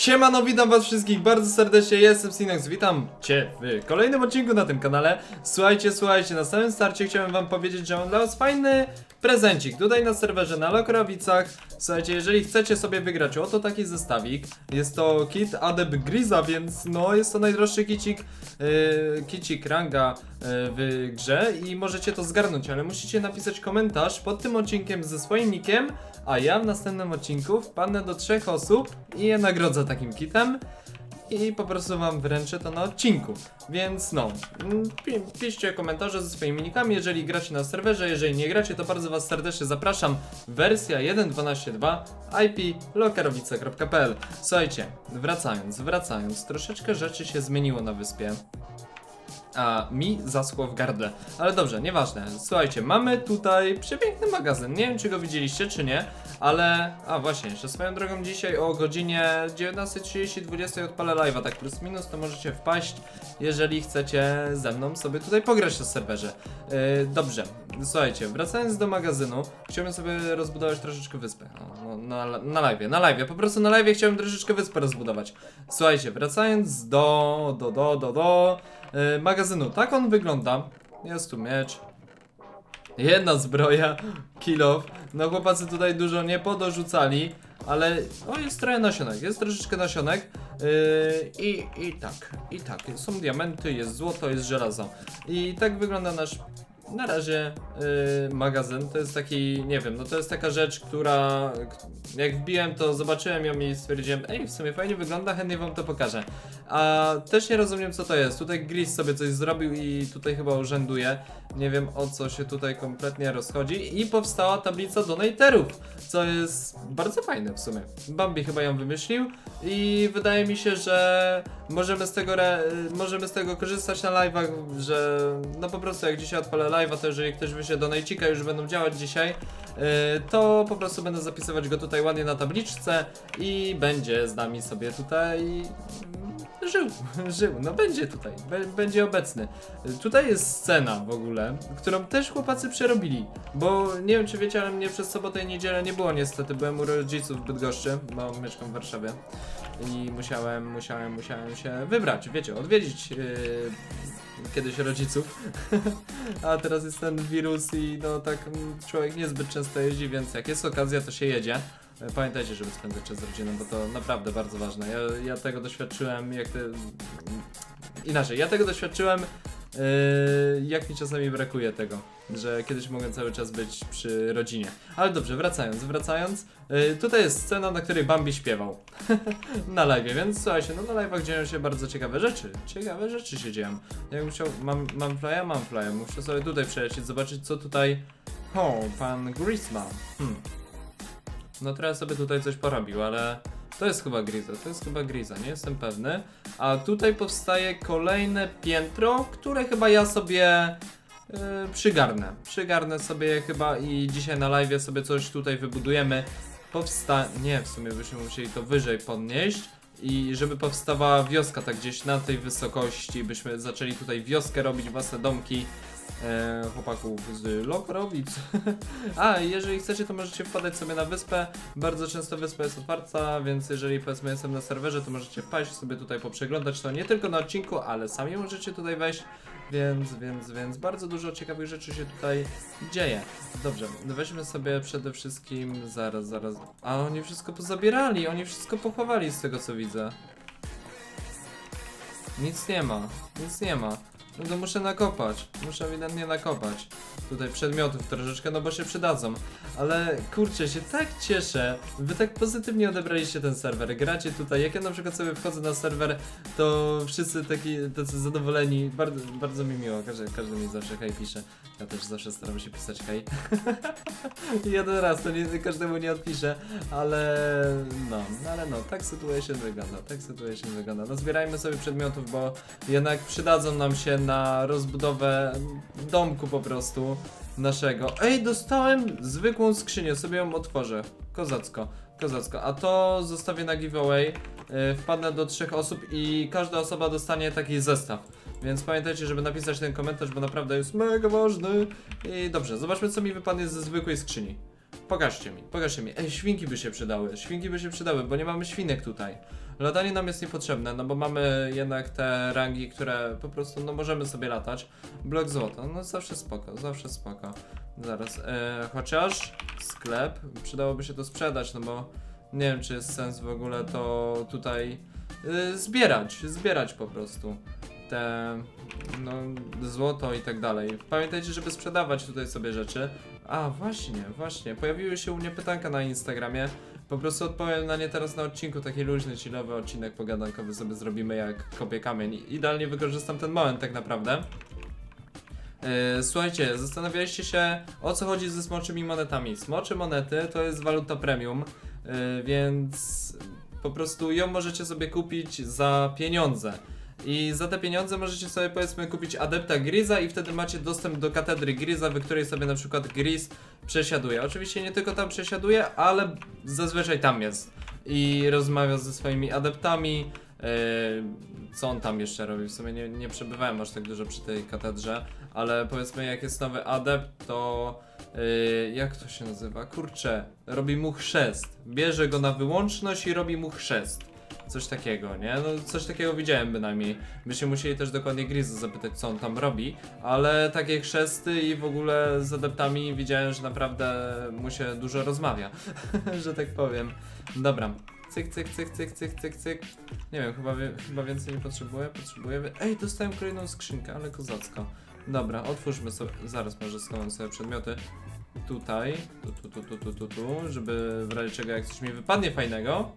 Siemano, witam was wszystkich bardzo serdecznie, jestem Sinox, witam cię w kolejnym odcinku na tym kanale. Słuchajcie, słuchajcie, na samym starcie chciałem wam powiedzieć, że mam dla was fajny prezencik Tutaj na serwerze na Lokrowicach. Słuchajcie, jeżeli chcecie sobie wygrać oto taki zestawik. Jest to kit Adeb Griza, więc no jest to najdroższy kicik yy, Kicik ranga yy, w grze i możecie to zgarnąć Ale musicie napisać komentarz pod tym odcinkiem ze swoim nickiem a ja w następnym odcinku wpadnę do trzech osób i je nagrodzę takim kitem i po prostu wam wręczę to na odcinku. Więc no, mm, pi piszcie komentarze ze swoimi nickami, jeżeli gracie na serwerze, jeżeli nie gracie, to bardzo was serdecznie zapraszam. Wersja 1.12.2 IP lokarowice.pl Słuchajcie, wracając, wracając, troszeczkę rzeczy się zmieniło na wyspie a mi zaschło w gardle. Ale dobrze, nieważne. Słuchajcie, mamy tutaj przepiękny magazyn. Nie wiem, czy go widzieliście, czy nie, ale. A właśnie, jeszcze swoją drogą dzisiaj o godzinie 19.30, 20 odpalę live'a, tak plus minus, to możecie wpaść, jeżeli chcecie ze mną sobie tutaj pograć na serwerze. Yy, dobrze, słuchajcie, wracając do magazynu, chciałbym sobie rozbudować troszeczkę wyspę. O, no, na, na live'ie, na live'ie, po prostu na live'ie chciałem troszeczkę wyspę rozbudować. Słuchajcie, wracając do, do, do, do, do e, magazynu. Tak on wygląda. Jest tu miecz. Jedna zbroja, kill off. No chłopacy tutaj dużo nie podorzucali, ale o jest trochę nasionek, jest troszeczkę nasionek. Yy, i, I tak, i tak, są diamenty, jest złoto, jest żelazo. I tak wygląda nasz na razie yy, magazyn. To jest taki, nie wiem, no to jest taka rzecz, która jak wbiłem to zobaczyłem ją i stwierdziłem, ej, w sumie fajnie wygląda, chętnie wam to pokażę. A też nie rozumiem co to jest. Tutaj Gris sobie coś zrobił i tutaj chyba urzęduje. Nie wiem o co się tutaj kompletnie rozchodzi. I powstała tablica donaterów, co jest bardzo fajne w sumie. Bambi chyba ją wymyślił i wydaje mi się, że możemy z tego, możemy z tego korzystać na live'ach, że no po prostu jak dzisiaj odpalę live'a, to jeżeli ktoś wyśle donajcika, już będą działać dzisiaj, yy, to po prostu będę zapisywać go tutaj ładnie na tabliczce i będzie z nami sobie tutaj żył, żył, no będzie tutaj, będzie obecny. Tutaj jest scena w ogóle, którą też chłopacy przerobili, bo nie wiem czy wiecie, ale mnie przez sobotę i niedzielę nie było niestety, byłem u rodziców w Bydgoszczy, bo mieszkam w Warszawie i musiałem, musiałem, musiałem się wybrać, wiecie, odwiedzić yy, kiedyś rodziców, a teraz jest ten wirus i no tak mm, człowiek niezbyt często jeździ, więc jak jest okazja to się jedzie. E, Pamiętajcie, żeby spędzać czas z rodziną, bo to naprawdę bardzo ważne. Ja, ja tego doświadczyłem, jak te... Inaczej, ja tego doświadczyłem, yy, jak mi czasami brakuje tego, że kiedyś mogłem cały czas być przy rodzinie. Ale dobrze, wracając, wracając, yy, tutaj jest scena, na której Bambi śpiewał. na live, więc słuchajcie, no na live'ach dzieją się bardzo ciekawe rzeczy. Ciekawe rzeczy się dzieją. Ja chciał, mam, mam flya, mam flya, muszę sobie tutaj przelecieć, zobaczyć co tutaj... O, pan Grisman. Hmm. No teraz sobie tutaj coś porobił, ale to jest chyba Griza, to jest chyba Griza, nie jestem pewny. A tutaj powstaje kolejne piętro, które chyba ja sobie yy, przygarnę. Przygarnę sobie chyba i dzisiaj na live sobie coś tutaj wybudujemy. Powsta... nie, w sumie byśmy musieli to wyżej podnieść. I żeby powstawała wioska tak gdzieś na tej wysokości, byśmy zaczęli tutaj wioskę robić, własne domki e, chłopaków z Lokrowic. A, jeżeli chcecie, to możecie wpadać sobie na wyspę. Bardzo często wyspa jest otwarta, więc jeżeli powiedzmy jestem na serwerze, to możecie wpaść sobie tutaj poprzeglądać to nie tylko na odcinku, ale sami możecie tutaj wejść. Więc, więc, więc bardzo dużo ciekawych rzeczy się tutaj dzieje. Dobrze, weźmy sobie przede wszystkim. Zaraz, zaraz. A oni wszystko pozabierali, oni wszystko pochowali z tego co widzę. Nic nie ma, nic nie ma. No to muszę nakopać, muszę ewidentnie nakopać. Tutaj przedmiotów troszeczkę, no bo się przydadzą. Ale kurczę, się tak cieszę. Wy tak pozytywnie odebraliście ten serwer. Gracie tutaj. Jak ja na przykład sobie wchodzę na serwer, to wszyscy taki, tacy zadowoleni. Bardzo, bardzo mi miło. Każdy, każdy mi zawsze hej pisze. Ja też zawsze staram się pisać hej. Jeden raz, to nie, każdemu nie odpiszę, ale no, no, ale no, tak situation wygląda, tak situation wygląda. No zbierajmy sobie przedmiotów, bo jednak przydadzą nam się na rozbudowę domku po prostu naszego. Ej, dostałem zwykłą skrzynię, sobie ją otworzę. Kozacko, kozacko. A to zostawię na giveaway. Yy, wpadnę do trzech osób i każda osoba dostanie taki zestaw. Więc pamiętajcie, żeby napisać ten komentarz, bo naprawdę jest mega ważny. I dobrze, zobaczmy co mi wypadnie ze zwykłej skrzyni. Pokażcie mi, pokażcie mi. Ej, świnki by się przydały, świnki by się przydały, bo nie mamy świnek tutaj. Latanie nam jest niepotrzebne, no bo mamy jednak te rangi, które po prostu, no możemy sobie latać. Blok złota, no zawsze spoko, zawsze spoko. Zaraz, e, chociaż sklep, przydałoby się to sprzedać, no bo nie wiem, czy jest sens w ogóle to tutaj y, zbierać, zbierać po prostu te no, złoto i tak dalej. Pamiętajcie, żeby sprzedawać tutaj sobie rzeczy. A, właśnie, właśnie, pojawiły się u mnie pytanka na Instagramie. Po prostu odpowiem na nie teraz na odcinku, taki luźny, chillowy odcinek pogadankowy sobie zrobimy jak kopię kamień. Idealnie wykorzystam ten moment tak naprawdę. Yy, słuchajcie, zastanawialiście się o co chodzi ze smoczymi monetami. Smocze monety to jest waluta premium, yy, więc po prostu ją możecie sobie kupić za pieniądze. I za te pieniądze możecie sobie powiedzmy kupić adepta Griza i wtedy macie dostęp do katedry Griza, w której sobie na przykład Griz przesiaduje. Oczywiście nie tylko tam przesiaduje, ale zazwyczaj tam jest. I rozmawia ze swoimi adeptami. Yy, co on tam jeszcze robi? W sumie nie, nie przebywałem aż tak dużo przy tej katedrze, ale powiedzmy jak jest nowy adept, to yy, jak to się nazywa? Kurczę, robi mu chrzest. Bierze go na wyłączność i robi mu chrzest. Coś takiego, nie? No coś takiego widziałem bynajmniej. Byście musieli też dokładnie Grizu zapytać, co on tam robi, ale takie chrzesty i w ogóle z adeptami widziałem, że naprawdę mu się dużo rozmawia, że tak powiem. Dobra. Cyk, cyk, cyk, cyk, cyk, cyk, cyk. Nie wiem, chyba, chyba więcej nie potrzebuję, potrzebuję... Ej, dostałem kolejną skrzynkę, ale kozacko. Dobra, otwórzmy sobie, zaraz może schowam sobie przedmioty. Tutaj, tu, tu, tu, tu, tu, tu, tu, żeby w razie czego jak coś mi wypadnie fajnego,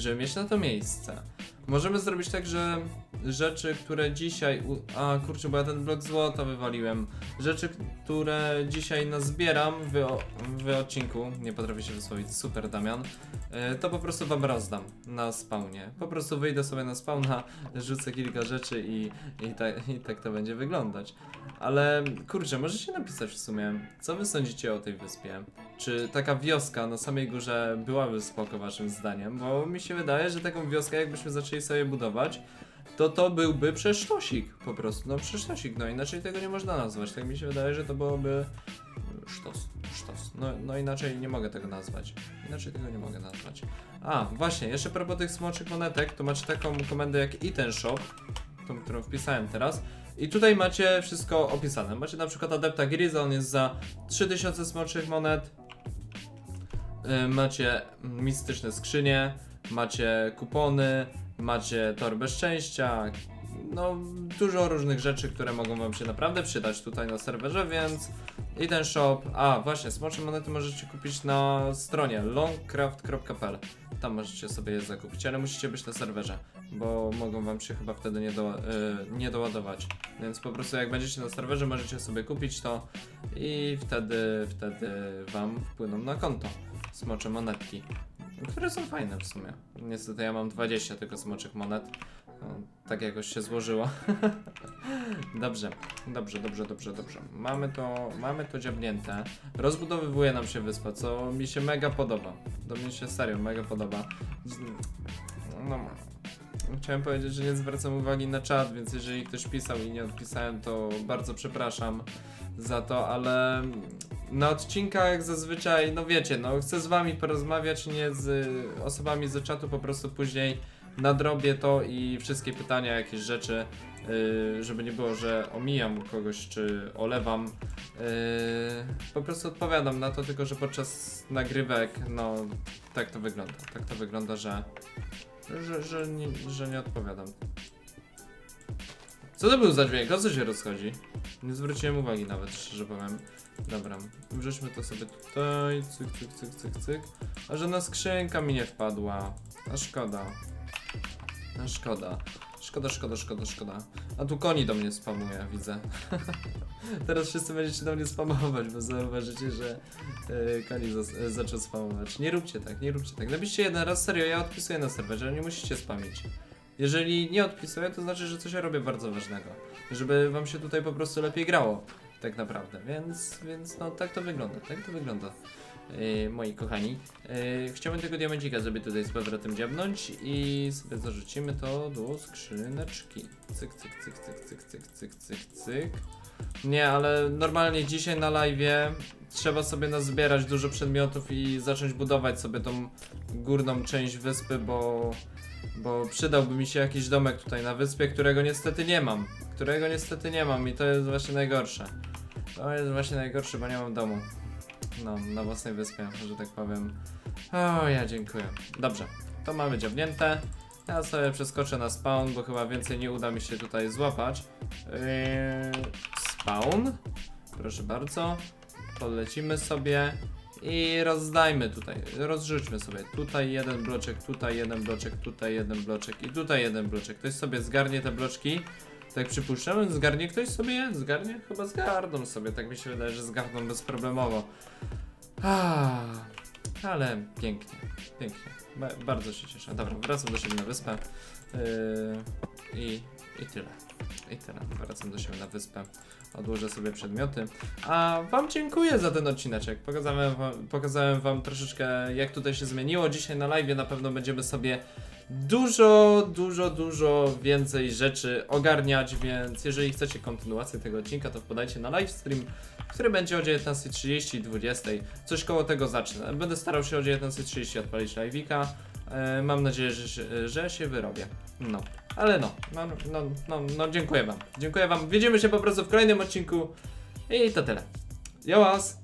żeby mieć na to miejsce. Możemy zrobić tak, że rzeczy, które dzisiaj. U... A kurczę, bo ja ten blok złota wywaliłem. Rzeczy, które dzisiaj nazbieram w, o- w odcinku, nie potrafię się wysłowić, super Damian, e, to po prostu wam rozdam na spawnie. Po prostu wyjdę sobie na spawna, rzucę kilka rzeczy i, i, tak, i tak to będzie wyglądać. Ale kurczę, możecie napisać w sumie, co wy sądzicie o tej wyspie? Czy taka wioska na samej górze byłaby spoko waszym zdaniem? Bo mi się wydaje, że taką wioskę jakbyśmy zaczęli sobie budować, to to byłby przesztosik po prostu. No przesztosik, no inaczej tego nie można nazwać. Tak mi się wydaje, że to byłoby sztos, sztos. No, no inaczej nie mogę tego nazwać. Inaczej tego nie mogę nazwać. A, właśnie, jeszcze propos tych smoczych monetek, to macie taką komendę jak Iten Shop, tą, którą wpisałem teraz. I tutaj macie wszystko opisane. Macie na przykład Adepta Griza, on jest za 3000 smoczych monet. Y, Macie mistyczne skrzynie, macie kupony, macie torbę szczęścia. No, dużo różnych rzeczy, które mogą Wam się naprawdę przydać tutaj na serwerze, więc i ten shop. A, właśnie, smocze monety możecie kupić na stronie longcraft.pl. Tam możecie sobie je zakupić, ale musicie być na serwerze, bo mogą Wam się chyba wtedy nie, do, y, nie doładować. Więc po prostu jak będziecie na serwerze, możecie sobie kupić to i wtedy, wtedy Wam wpłyną na konto smocze monetki, które są fajne w sumie. Niestety ja mam 20 tylko smoczych monet. No, tak jakoś się złożyło. dobrze, dobrze, dobrze, dobrze, dobrze. Mamy to, mamy to dziabnięte. Rozbudowywuje nam się wyspa, co mi się mega podoba. To mi się serio mega podoba. No, chciałem powiedzieć, że nie zwracam uwagi na czat, więc jeżeli ktoś pisał i nie odpisałem, to bardzo przepraszam za to, ale na odcinkach zazwyczaj, no wiecie, no chcę z wami porozmawiać, nie z osobami z czatu, po prostu później nadrobię to i wszystkie pytania, jakieś rzeczy, yy, żeby nie było, że omijam kogoś czy olewam. Yy, po prostu odpowiadam na to, tylko że podczas nagrywek, no tak to wygląda. Tak to wygląda, że, że, że, nie, że nie odpowiadam. Co to był za dźwięk? O co się rozchodzi? Nie zwróciłem uwagi nawet, szczerze powiem. Dobra, wrzućmy to sobie tutaj, cyk, cyk, cyk, cyk, cyk. A że na skrzynka mi nie wpadła. A szkoda. A szkoda. Szkoda, szkoda, szkoda, szkoda. A tu koni do mnie spamuje, widzę. Teraz wszyscy będziecie do mnie spamować, bo zauważycie, że yy, koni zas- yy, zaczął spamować. Nie róbcie tak, nie róbcie tak. Napiszcie jeden raz, serio, ja odpisuję na serwerze, nie musicie spamić. Jeżeli nie odpisuję, to znaczy, że coś ja robię bardzo ważnego. Żeby wam się tutaj po prostu lepiej grało tak naprawdę, więc, więc no tak to wygląda, tak to wygląda. Yy, moi kochani. Yy, chciałbym tego diamencika sobie tutaj z powrotem dziabnąć i sobie zarzucimy to do skrzyneczki. Cyk, cyk, cyk, cyk, cyk, cyk, cyk, cyk, cyk. Nie, ale normalnie dzisiaj na live trzeba sobie nazbierać dużo przedmiotów i zacząć budować sobie tą górną część wyspy, bo, bo przydałby mi się jakiś domek tutaj na wyspie, którego niestety nie mam. Którego niestety nie mam i to jest właśnie najgorsze. To jest właśnie najgorsze, bo nie mam domu. No, na własnej wyspie, że tak powiem. O, ja dziękuję. Dobrze, to mamy dziabnięte. Ja sobie przeskoczę na spawn, bo chyba więcej nie uda mi się tutaj złapać. Yy, spawn. Proszę bardzo. Podlecimy sobie i rozdajmy tutaj. Rozrzućmy sobie. Tutaj jeden bloczek, tutaj jeden bloczek, tutaj jeden bloczek i tutaj jeden bloczek. Ktoś sobie zgarnie te bloczki. Tak przypuszczam, zgarnie ktoś sobie? Zgarnie? Chyba zgarną sobie, tak mi się wydaje, że zgarną bezproblemowo. Ale pięknie, pięknie. Ba bardzo się cieszę. Dobra, wracam do siebie na wyspę. Yy, i, I tyle. I tyle. Wracam do siebie na wyspę. Odłożę sobie przedmioty. A wam dziękuję za ten odcineczek. Pokazałem wam, pokazałem wam troszeczkę jak tutaj się zmieniło. Dzisiaj na live na pewno będziemy sobie dużo, dużo, dużo więcej rzeczy ogarniać, więc jeżeli chcecie kontynuację tego odcinka, to wpadajcie na livestream, który będzie o 19.30 i 20.00. Coś koło tego zacznę. Będę starał się o 19.30 odpalić live'ika. E, mam nadzieję, że że się wyrobię. No, ale no, no, no, no, no, dziękuję wam. Dziękuję wam. Widzimy się po prostu w kolejnym odcinku i to tyle. Jo was!